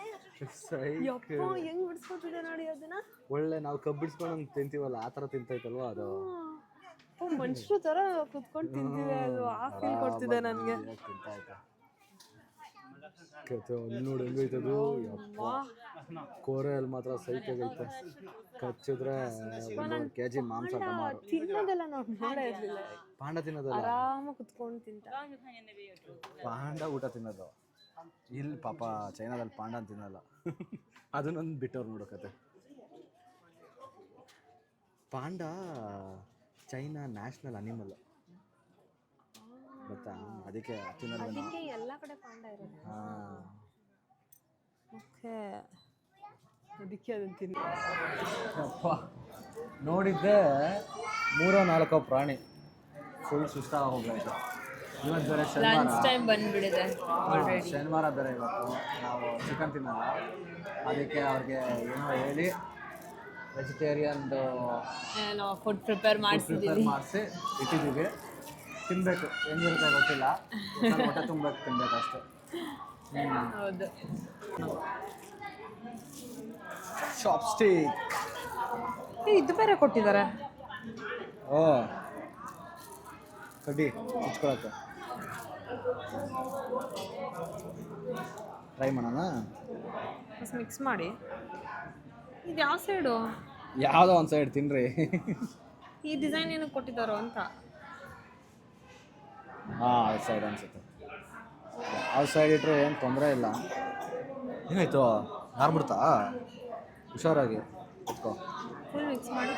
ಯಪ್ಪ ಹೆಂಗ್ ಬಿಡಿಸ್ಕೊತಿದೆ ನೋಡಿ ಅದನ್ನ? ಒಳ್ಳೆ ನಾವು ಕಬ್ಬು ಬಿಡಿಸ್ಕೊಂಡು ತಿಂತೀವಲ್ಲ ಆ ತಿಂತೈತಲ್ವ ಅದು? ಮನುಷ್ಯರ ತರ ಕುತ್ಕೊಂಡು ತಿಂತಿದೆ ಅದು. ಆ ಫೀಲ್ ಕೊಡ್ತಿದೆ ನನಗೆ. ಕತೆ ನೋಡಿ ಹೆಂಗೈತದು ಕೋರೆ ಮಾತ್ರ ಸೈಕಾಗೈತೆ ಕಚ್ಚಿದ್ರೆ ಒಂದೊಂದು ಕೆ ಜಿ ಮಾಂಸ ತಿನ್ನೋದೆಲ್ಲ ನೋಡೇ ಇರ್ಲಿಲ್ಲ. ಪಾಂಡ ತಿನ್ನೋದು ಆರಾಮ ಕುತ್ಕೊಂಡು ತಿಂತ. ಪಾಂಡ ಊಟ ತಿನ್ನೋದು. ಇಲ್ಲಿ ಪಾಪ ಚೈನಾದಲ್ಲಿ ಪಾಂಡ ತಿನ್ನಲ್ಲ. ಅದನ್ನೊಂದು ಬಿಟ್ಟವ್ರು ನೋಡೋ ಕತೆ. Panda China national animal. ಗೊತ್ತಾ? ಅದಕ್ಕೆ ತಿನ್ನೋದು ಅದಕ್ಕೆ ಎಲ್ಲ ಕಡೆ ಪಾಂಡ ಇರೋದು. ಹಾಂ. ಓಕೆ. ಅದಕ್ಕೆ ಅದನ್ನ ತಿನ್ನ. ಅಪ್ಪ ನೋಡಿದ್ದೆ ಮೂರೋ ನಾಲ್ಕೋ ಪ್ರಾಣಿ. ಫುಲ್ ಸುಸ್ತಾಗಿ ಹೋಗ್ಬೇಕು ಇವತ್ತು ಬೇರೆ ಲಂಚ್ ಶನಿವಾರ ಟೈಮ್ ಬಂದ್ಬಿಡಿದೆ ಶನಿವಾರ ಬೇರೆ ಇವತ್ತು. ನಾವು ಚಿಕನ್ ತಿನ್ನಲ್ಲ. ಅದಕ್ಕೆ ಅವ್ರಿಗೆ ಏನೋ ಹೇಳಿ ವೆಜಿಟೇರಿಯನ್ದು ಏನೋ ಫುಡ್ ಪ್ರಿಪೇರ್ ಪ್ರಿಪೇರ್ ಮಾಡಿಸಿದ್ದೀವಿ ಮಾಡಿಸಿ ಇಟ್ಟಿದ್ದೀವಿ. ತಿನ್ನಬೇಕು ಹೆಂಗಿರುತ್ತೆ ಗೊತ್ತಿಲ್ಲ. ಒಟ್ನಲ್ಲಿ ಹೊಟ್ಟೆ ತುಂಬಬೇಕು ತಿನ್ಬೇಕು ಅಷ್ಟೇ. ಹೌದು. ಶಾಪ್ ಸ್ಟೀಕ್ ಏ, ಇದು ಬೇರೆ ಕೊಟ್ಟಿದ್ದಾರೆ. ಓ. ಕಡ್ಡಿ ಹಚ್ಕೊಳಕ್ಕೆ ಟ್ರೈ ಮಾಡೋಣ? ಮಿಕ್ಸ್ ಮಾಡಿ. ಇದು ಯಾವ ಸೈಡು ಯಾವುದೋ ಒಂದು ಸೈಡ್ ತಿನ್ರಿ. ಈ ಡಿಸೈನ್ ಏನಕ್ಕೆ ಕೊಟ್ಟಿದ್ದಾರೋ ಅಂತ. ಹಾಂ ಔಟ್ ಸೈಡ್ ಅನ್ಸುತ್ತೆ. ಆ ಸೈಡ್ ಇಟ್ಟರೆ ಏನು ತೊಂದರೆ ಇಲ್ಲ. ಏನಾಯ್ತು? ಯಾರ್ಬಿಡ್ತಾ ಹುಷಾರಾಗಿ. ಕುತ್ಕೋ ಫುಲ್ ಮಿಕ್ಸ್ ಮಾಡಿ.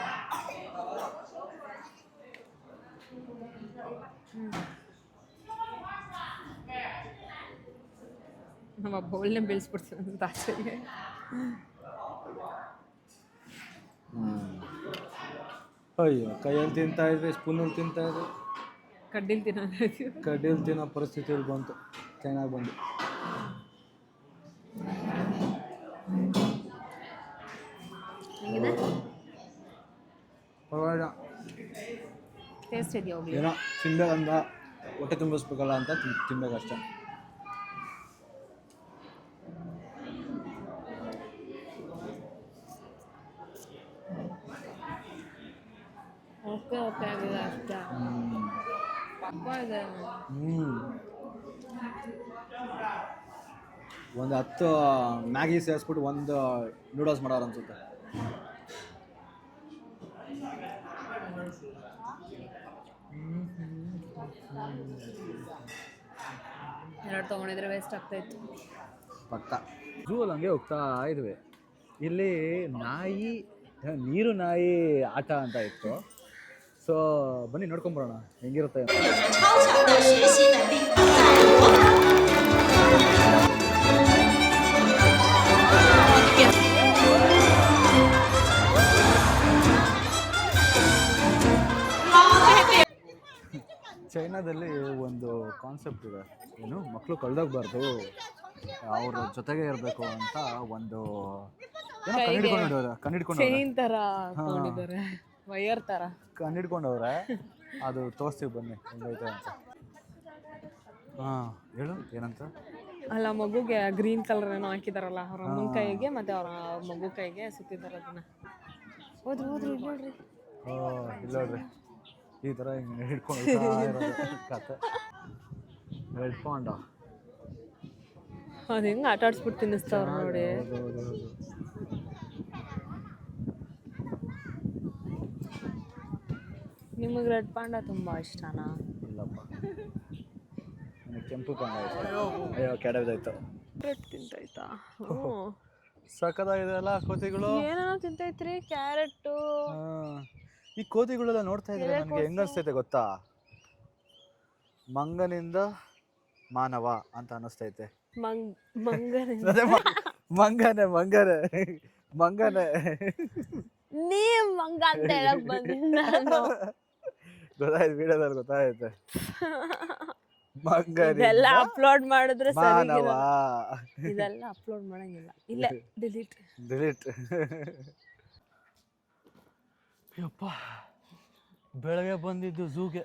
ನಮ್ಮ ಬೌಲ್ನೇ ಬೆಳೆಸ್ಬಿಡ್ತೀವಿ ಅಂತ ಆಚೆಗೆ. ಹ್ಞೂ ಅಯ್ಯೋ ಕೈಯಲ್ಲಿ ತಿಂತಾ ಇದ್ರೆ ಸ್ಪೂನಲ್ಲಿ ತಿಂತಾ ಇದ್ರೆ ಕಡ್ಡಿಲ್ ತಿನ್ನೋದು ಕಡ್ಡಿಯಲ್ಲಿ ತಿನ್ನೋ ಪರಿಸ್ಥಿತಿಯಲ್ಲಿ ಬಂತು ಚೆನ್ನಾಗಿ ಬಂದು. ಪರವಾಗಿಲ್ಲ. ಟೇಸ್ಟ್ ಇದೆಯಾ ಹೋಗ್ಲಿ. ಏನೋ ತಿನ್ಬೇಕಂದ ಹೊಟ್ಟೆ ತುಂಬಿಸ್ಬೇಕಲ್ಲ ಅಂತ ತಿನ್ ತಿನ್ಬೇಕಷ್ಟೆ. ಓಕೆ ಓಕೆ ಆಗಿದೆ ಅಷ್ಟೇ. ಅಪ್ಪ ಇದೆ. ಹ್ಞೂ ಒಂದು ಹತ್ತು ಮ್ಯಾಗಿ ಸೇರಿಸ್ಬಿಟ್ಟು ಒಂದು ನೂಡಲ್ಸ್ ಮಾಡೋರು ಅನ್ಸುತ್ತೆ. ಎರಡು ತೊಗೊಂಡಿದ್ರೆ ವೇಸ್ಟ್ ಆಗ್ತಾಯಿತ್ತು ಪಕ್ಕ. ಝೂ ಅಲ್ಲಿ ಹಂಗೆ ಹೋಗ್ತಾ ಇದ್ವಿ. ಇಲ್ಲಿ ನಾಯಿ ನೀರು ನಾಯಿ ಆಟ ಅಂತ ಇತ್ತು. ಸೊ ಬನ್ನಿ ನೋಡ್ಕೊಂಬರೋಣ. ಹೆಂಗಿರುತ್ತೆ ಚೈನಾದಲ್ಲಿ ಒಂದು ಕಾನ್ಸೆಪ್ಟ್ ಇದೆ. ಏನು? ಮಕ್ಕಳು ಕಳೆದೋಗ್ಬಾರ್ದು. ಅವ್ರ ಜೊತೆಗೆ ಇರಬೇಕು ಅಂತ ಒಂದು ಕಂಡಿಡ್ಕೊಂಡವ್ರೆ ತರ ಹಾಕೊಂಡಿದ್ದಾರೆ. ವಯರ್ ತರ. ಕಣ್ಣಿಡ್ಕೊಂಡವ್ರೆ. ಅದು ತೋರಿಸ್ತೀವಿ ಬನ್ನಿ ಹೆಂಗೈತೆ ಅಂತ. ಹಾಂ ಹೇಳು ಏನಂತ? ಅಲ್ಲ ಮಗುಗೆ ಗ್ರೀನ್ ಕಲರ್ ಏನೋ ಹಾಕಿದಾರಲ್ಲ ಅವ್ರ ಅಮ್ಮನ ಕೈಗೆ ಮತ್ತೆ ಅವ್ರ ಮಗು ಕೈಗೆ ಸುತ್ತಿದ್ದಾರೆ ಅದನ್ನ. ಹೋದ್ರು ಹೋದ್ರು ಇಲ್ಲ ನೋಡ್ರಿ. ಓ ಇಲ್ಲ ನೋಡ್ರಿ. ಈ ಥರ ಹಿಂಗೆ ಹಿಡ್ಕೊಂಡು ಕತೆ. ಹಿಡ್ಕೊಂಡ ಅದು ಹೆಂಗ್ ಆಟ ಆಡ್ಸ್ಬಿಟ್ಟು ತಿನ್ನಿಸ್ತಾವ್ರ ನೋಡಿ. ನಿಮಗೆ ರೆಡ್ ಪಾಂಡ ತುಂಬಾ ಇಷ್ಟನಾ? ಇಲ್ಲಪ್ಪ. ನನಗೆ ಕೆಂಪು ಇಷ್ಟ. ಅಯ್ಯೋ ಕೆಡವಿದಾಯ್ತು. ರೆಡ್ ತಿಂತಾಯ್ತಾ? ಹ್ಞೂ ಸಖತ್ತಾಗಿದೆ ಅಲ್ಲ ಕೋತಿಗಳು? ಏನೇನೋ ತಿಂತೈತ್ರಿ ಕ್ಯಾರೆಟ್ಟು ಹಾ. ಈ ಕೋತಿಗಳೆಲ್ಲ ನೋಡ್ತಾ ಇದ್ರೆ ನನಗೆ ಹೆಂಗನ್ಸ್ತೈತೆ ಗೊತ್ತಾ? ಮಂಗನಿಂದ ಮಾನವ ಅಂತ ಅನಿಸ್ತೈತೆ. ಅದೇ ಮ- ಮಂಗನೆ ಮಂಗನೆ ಮಂಗನೆ. ನೀವ್ ಮಂಗ ಅಂತ ಹೇಳಕ್ ಬಂದಿಲ್ಲ ನಾನು. ಗೊತ್ತಾಯ್ತು ವಿಡಿಯೋದಲ್ಲಿ ಗೊತ್ತಾಯ್ತೆ. ಮಂಗನಿ ಇದೆಲ್ಲ ಅಪ್ಲೋಡ್ ಮಾಡಿದ್ರೆ ಸರಿ ಮಾನವ. ಇದೆಲ್ಲ ಅಪ್ಲೋಡ್ ಮಾಡಂಗಿಲ್ಲ. ಇಲ್ಲ ಡಿಲೀಟ್ ಡಿಲೀಟ್ ಯಪ್ಪ ಬೆಳಗ್ಗೆ ಬಂದಿದ್ದು ಝೂಗೆ.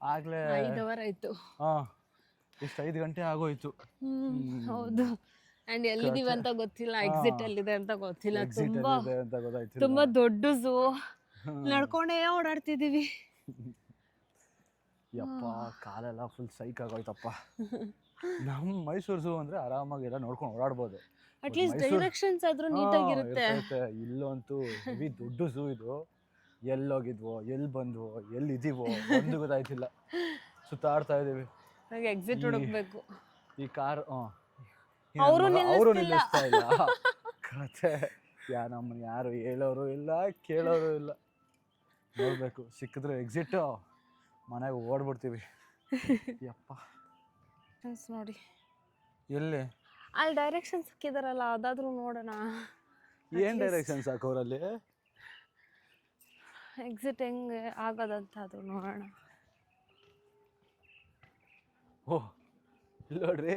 ಆಗ್ಲೇ ಐದು ಅವರ್ ಆಯ್ತು ಹಾ ಇಷ್ಟು ಐದು ಗಂಟೆ ಆಗೋಯ್ತು. ಹ್ಮ್ ಹೌದು. ಅಂಡ್ ಎಲ್ಲಿದೀವಿ ಅಂತ ಗೊತ್ತಿಲ್ಲ ಎಕ್ಸಿಟ್ ಎಲ್ಲಿದೆ ಅಂತ ಗೊತ್ತಿಲ್ಲ. Exit ತುಂಬಾ ಎಲ್ಲಿದೆ ಅಂತ ತುಂಬಾ ದೊಡ್ಡ ಝೂ ನಡ್ಕೊಂಡೇ ಓಡಾಡ್ತಿದೀವಿ ಯಪ್ಪ ಕಾಲೆಲ್ಲ ಫುಲ್ ಸೈಕ್ ಆಗೋಯ್ತಪ್ಪ. ನಮ್ಮ ಮೈಸೂರು ಝೂ ಅಂದ್ರೆ ಆರಾಮಾಗಿ ಎಲ್ಲ ನೋಡ್ಕೊಂಡು ಓಡಾಡ್ಬೋದು. ಅಟ್ಲೀಸ್ಟ್ ಡೈರೆಕ್ಷನ್ಸ್ ಆದ್ರೂ ನೀಟಾಗಿರುತ್ತೆ. ಇಲ್ಲಂತೂ ಹೆವಿ ದೊಡ್ಡ ಝೂ ಇದು. ಎಲ್ಲೋಗಿದ್ವೋ ಎಲ್ಲಿ ಬಂದ್ವೋ ಎಲ್ಲಿ ಇದೀವೋ ಒಂದು ಗೊತ್ತಾಯ್ತಿಲ್ಲ. ಸುತ್ತಾಡ್ತಾ ಇದೀವಿ ನಂಗೆ ಎಕ್ಸಿಟ್ ಹುಡುಕ್ಬೇಕು. ಈ ಕಾರ್ ಅವರು ಅವರು. ನಿಲ್ಲಿಸ್ತಾ ಇಲ್ಲ. ಕತೆ. ಯಾ ನಮ್ಮನ್ನ ಯಾರು ಹೇಳೋರು ಇಲ್ಲ ಕೇಳೋರು ಇಲ್ಲ. ನೋಡ್ಬೇಕು. ಸಿಕ್ಕಿದ್ರೆ ಎಕ್ಸಿಟ್ ಮನೆಗೆ ಓಡ್ಬಿಡ್ತೀವಿ. ಯಪ್ಪ. ನೋಡಿ. ಎಲ್ಲಿ? ಅಲ್ಲಿ ಡೈರೆಕ್ಷನ್ಸ್ ಸಿಕ್ಕಿದಾರಲ್ಲ ಅದಾದರೂ ನೋಡೋಣ. ಏನು ಡೈರೆಕ್ಷನ್ಸ್ ಹಾಕೋರಲ್ಲಿ? ಎಕ್ಸಿಟ್ ಹೆಂಗೆ ಆಗೋದಂತ ಅದು ನೋಡೋಣ. ಓಹ್ ಇಲ್ಲಿ ನೋಡ್ರಿ.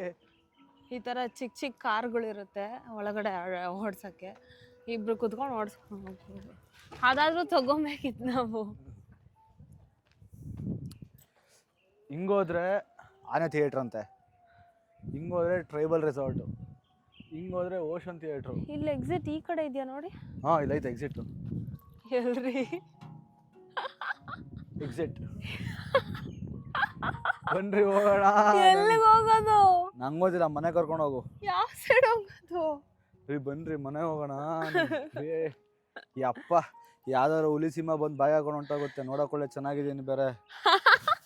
ಈ ಥರ ಚಿಕ್ಕ ಚಿಕ್ಕ ಕಾರ್ಗಳಿರುತ್ತೆ ಒಳಗಡೆ ಓಡ್ಸೋಕ್ಕೆ. ಓಡ್ಸಕ್ಕೆ ಇಬ್ರು ಕುತ್ಕೊಂಡು ಓಡಿಸ್ಕೊಂಡು ಹೋಗ್ಬೋದು. ಅದಾದ್ರೂ ತಗೊಬೇಕಿತ್ತು ನಾವು. ಹಿಂಗೋದ್ರೆ ಆನೆ ಥಿಯೇಟ್ರ್ ಅಂತೆ. ಹಿಂಗೋದ್ರೆ ಟ್ರೈಬಲ್ ರೆಸಾರ್ಟು ಹಿಂಗೋದ್ರೆ ಓಷನ್ ಥಿಯೇಟ್ರು ಇಲ್ಲಿ ಎಕ್ಸಿಟ್ ಈ ಕಡೆ ಇದೆಯಾ ನೋಡಿ? ಹಾಂ ಇಲ್ಲೈತೆ ಎಕ್ಸಿಟ್ ಎಲ್ರಿ? ಎಕ್ಸಿಟ್ ಬನ್ರಿ ಹೋಗೋಣ. ಎಲ್ಲಿಗೆ ಹೋಗೋದು? ನಂಗೆ ಗೊತ್ತಿಲ್ಲ ಮನೆ ಕರ್ಕೊಂಡು ಹೋಗು. ಯಾವ ಸೈಡ್ ಹೋಗೋದು? ರೀ ಬನ್ರಿ ಮನೆ ಹೋಗೋಣ. ಏ ಯಪ್ಪ ಯಾವ್ದಾದ್ರು ಹುಲಿ ಸಿಂಹ ಬಂದು ಬಾಯಿ ಹಾಕೊಂಡು ಹೊಂಟೋಗುತ್ತೆ. ನೋಡೋಕೊಳ್ಳೆ ಚೆನ್ನಾಗಿದ್ದೀನಿ ಬೇರೆ.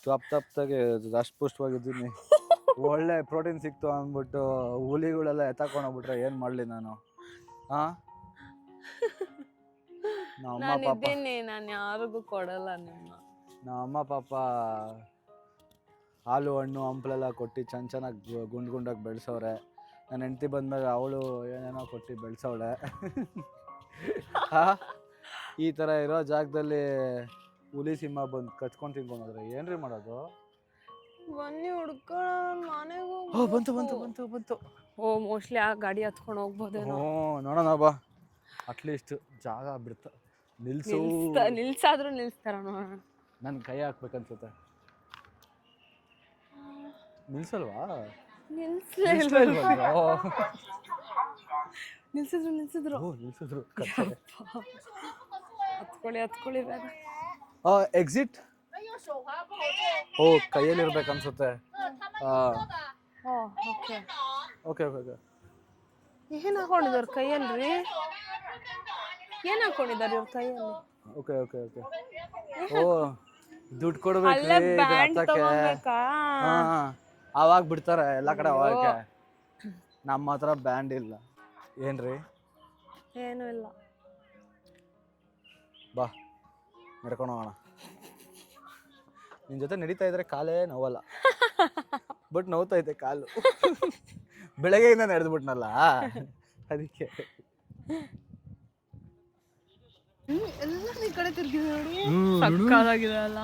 ತಪ್ ತಪ್ತಾಗೆ ಅಷ್ಟು ಪುಷ್ಟವಾಗಿದ್ದೀನಿ. ಒಳ್ಳೆ ಪ್ರೋಟೀನ್ ಸಿಕ್ತು ಅಂದ್ಬಿಟ್ಟು ಹುಲಿಗಳೆಲ್ಲ ಎತ್ತಾಕೊಂಡು ಹೋಗ್ಬಿಟ್ರೆ ಏನು ಮಾಡಲಿ ನಾನು? ಹಾಂ ನಮ್ಮ ನಾನು ಪಾಪ. ಇದ್ದೀನಿ ನಾನು ಯಾರಿಗೂ ಕೊಡಲ್ಲ ನಿಮ್ಮ. ನಮ್ಮ ಅಮ್ಮ ಪಾಪ ಹಾಲು ಹಣ್ಣು ಹಂಪ್ಲೆಲ್ಲ ಕೊಟ್ಟು ಚೆನ್ನ ಚೆನ್ನಾಗಿ ಗುಂಡ್ ಗುಂಡಾಗಿ ಬೆಳೆಸವ್ರೆ. ನನ್ನ ಹೆಂಡತಿ ಬಂದಾಗ ಅವಳು ಏನೇನೋ ಕೊಟ್ಟು ಬೆಳೆಸವಳೆ. ಈ ಥರ ಇರೋ ಜಾಗದಲ್ಲಿ ಹುಲಿ ಸಿಂಹ ಬಂದು ಕಚ್ಕೊಂಡು ತಿನ್ಕೊಂಡ್ರೆ ಏನ್ರಿ ಮಾಡೋದು? ಬನ್ನಿ ಹುಡ್ಕೊಂಡು ಮನೆಗೆ ಓ ಬಂತು ಬಂತು ಬಂತು ಬಂತು. ಓ ಮೋಸ್ಟ್ಲಿ ಆ ಗಾಡಿ ಹತ್ಕೊಂಡು ಹೋಗ್ಬೋದೇನೋ. ಓ ನೋಡೋಣ ಬಾ. ಅಟ್ಲೀಸ್ಟ್ ಜಾಗ ಬಿಡ್ತ. ನಿಲ್ಸು. ನಿಲ್ಸ್ತಾ ನಿಲ್ಸಾದ್ರೂ ನಿಲ್ಸ್ತಾರ ನೋಡೋಣ. ನನ್ನ ಕೈ ಹಾಕ್ಬೇಕನ್ಸುತ್ತೆ. ನಿಲ್ಸಲ್ವಾ? ನಿಲ್ಸ್ಲೇ ನಿಲ್ಸ್ಲೇ ಇಲ್ವಲ್ಲ? ಓ. ನಿಲ್ಸಿದ್ರು ನಿಲ್ಸಿದ್ರು. ಓ ನಿಲ್ಸಿದ್ರು. ಕತ್ತೆ. ಹತ್ಕೊಳ್ಳಿ ಹತ್ಕೊಳ್ಳಿ ಬೇಗ. ಎಕ್ಸಿಟ್ ಓ ಕೈಯಲ್ಲಿ ಇರ್ಬೇಕು ಅನ್ಸುತ್ತೆ. ಓ ಓಕೆ ಓಕೆ ಓಕೆ ಏನ್ ಹಾಕೊಂಡಿದಾರ ಕೈಯಲ್ರಿ ಏನ್ ಹಾಕೊಂಡಿದ್ದಾರೆ ಇವ್ರ ಕೈಯಲ್ಲಿ? ಓಕೆ ಓಕೆ ಓಕೆ ಓ ದುಡ್ಡು ಕೊಡ್ಬೇಕು ಅಲ್ಲೇ ಬ್ಯಾಂಡ್ ತಗೋಬೇಕಾ? ಹಾ ಅವಾಗ ಬಿಡ್ತಾರೆ ಎಲ್ಲ ಕಡೆ ಅವಾಗ ನಮ್ಮ ಹತ್ರ ಬ್ಯಾಂಡ್ ಇಲ್ಲ. ಏನ್ರಿ? ಏನು ಇಲ್ಲ. ಬಾ ನಡ್ಕೊಂಡು ಹೋಗೋಣ. ನಿನ್ ಜೊತೆ ನಡೀತಾ ಇದ್ರೆ ಕಾಲೇ ನೋವಲ್ಲ. ಬಟ್ ನೋವ್ತೈತೆ ಕಾಲು. ಬೆಳಗ್ಗೆಯಿಂದ ನಡೆದ್ಬಿಟ್ನಲ್ಲ? ಅದಕ್ಕೆ. ಎಲ್ಲ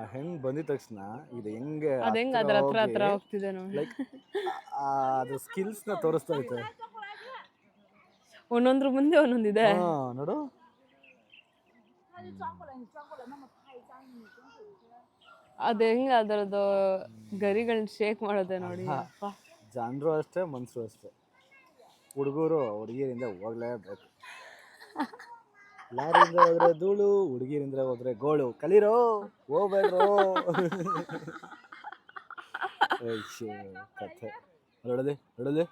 ಆ ಹೆಣ್ಣು ಬಂದಿದ ತಕ್ಷಣ ಇದು ಹೆಂಗೆ ಅದ್ ಹೆಂಗ್ ಅದ್ರ ಹತ್ರ ಹತ್ರ ಹೋಗ್ತಿದೆ ನೋಡಿ. ಲೈಕ್ ಅದು ನ ತೋರಿಸ್ತಾ ಐತೆ ಒಂದೊಂದ್ರ ಮುಂದೆ ಒಂದೊಂದಿದೆ ಹಾ ನೋಡು. ಅದ್ ಹೆಂಗ್ ಅದರದ್ದು ಗರಿಗಳನ್ನ ಶೇಕ್ ಮಾಡೋದೆ ನೋಡಿ. ಅಪ್ಪ. ಜನರು ಅಷ್ಟೇ ಮನ್ಸರು ಅಷ್ಟೇ. ಹುಡುಗರು ಹುಡುಗಿಯರಿಂದ ಹೋಗ್ಲೇಬೇಕು. ಲಾರಿಯಿಂದ ಹೋದ್ರೆ ಧೂಳು ಹುಡುಗಿರಿಂದ ಹೋದ್ರೆ ಗೋಳು. ಕಲೀರೋ ಹೋಗ್ಬೇಡ್ರೋ. ಅಯ್ಯೋ, ಕಥೆ. ನೋಡದೆ ನೋಡದೆ.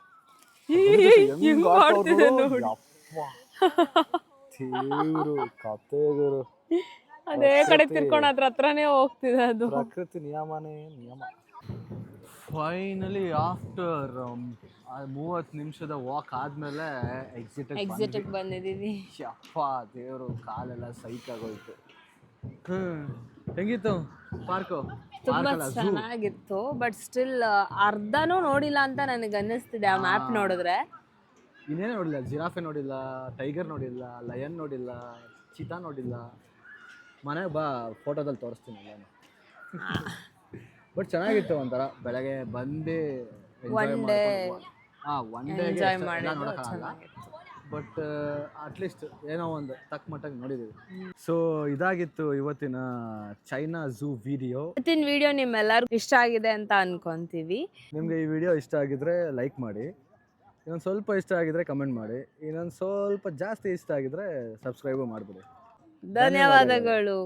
ಹೆಂಗ್ ನೋಡಿ. ತೀವ್ರು ಕಥೆಗಳು ಅದೇ ಕಡೆ ತಿರ್ಕೊಂಡು ಅದ್ರ ಹತ್ರನೇ ಹೋಗ್ತಿದೆ ಅದು. ಪ್ರಕೃತಿ ನಿಯಮನೇ ನಿಯಮ. ಫೈನಲಿ ಆಫ್ಟರ್ ಮೂವತ್ತು ನಿಮಿಷದ ವಾಕ್ ಆದ್ಮೇಲೆ ಎಕ್ಸಿಟ್ ಎಕ್ಸಿಟ್ ಬಂದಿದೀವಿ ಯಪ್ಪ ದೇವರು ಕಾಲೆಲ್ಲ ಸೈಕ್ ಆಗೋಯ್ತು. ಹ್ಮ್ ಹೆಂಗಿತ್ತು? ಪಾರ್ಕು? ತುಂಬಾ ಚೆನ್ನಾಗಿತ್ತು ಬಟ್ ಸ್ಟಿಲ್ ಅರ್ಧನೂ ನೋಡಿಲ್ಲ ಅಂತ ನನಗೆ ಅನ್ನಿಸ್ತಿದೆ ಆ ಮ್ಯಾಪ್ ನೋಡಿದ್ರೆ. ಇನ್ನೇನು ನೋಡಿಲ್ಲ? ಜಿರಾಫೆ ನೋಡಿಲ್ಲ ಟೈಗರ್ ನೋಡಿಲ್ಲ ಲಯನ್ ನೋಡಿಲ್ಲ ಚಿತಾ ನೋಡಿಲ್ಲ. ಮನೆಗೆ ಬಾ ಫೋಟೋದಲ್ಲಿ ತೋರಿಸ್ತೀನಿ ಎಲ್ಲಾನು ಬಟ್ ಚೆನ್ನಾಗಿತ್ತು ಒಂಥರ. ಬೆಳಗ್ಗೆ ಬಂದು One day. ಒನ್ ಡೇ ಮಾಡಿದ್ದು ನೋಡೋಕ್ಕಾಗಲ್ಲ. ಬಟ್ ಅಟ್ಲೀಸ್ಟ್ ಏನೋ ಒಂದು ತಕ್ಕ ಮಟ್ಟಕ್ಕೆ ನೋಡಿದ್ದೀವಿ. ಸೊ ಇದಾಗಿತ್ತು ಇವತ್ತಿನ ಚೈನಾ ಝೂ ವಿಡಿಯೋ ಇವತ್ತಿನ ವಿಡಿಯೋ ನಿಮ್ಮೆಲ್ಲರಿಗೂ ಇಷ್ಟ ಆಗಿದೆ ಅಂತ ಅನ್ಕೊಂತೀವಿ. ನಿಮಗೆ ಈ ವಿಡಿಯೋ ಇಷ್ಟ ಆಗಿದ್ರೆ ಲೈಕ್ ಮಾಡಿ. ಇನ್ನೊಂದು ಸ್ವಲ್ಪ ಇಷ್ಟ ಆಗಿದ್ರೆ ಕಮೆಂಟ್ ಮಾಡಿ. ಇನ್ನೊಂದು ಸ್ವಲ್ಪ ಜಾಸ್ತಿ ಇಷ್ಟ ಆಗಿದ್ರೆ ಸಬ್ಸ್ಕ್ರೈಬು ಮಾಡಿಬಿಡಿ. ಧನ್ಯವಾದಗಳು.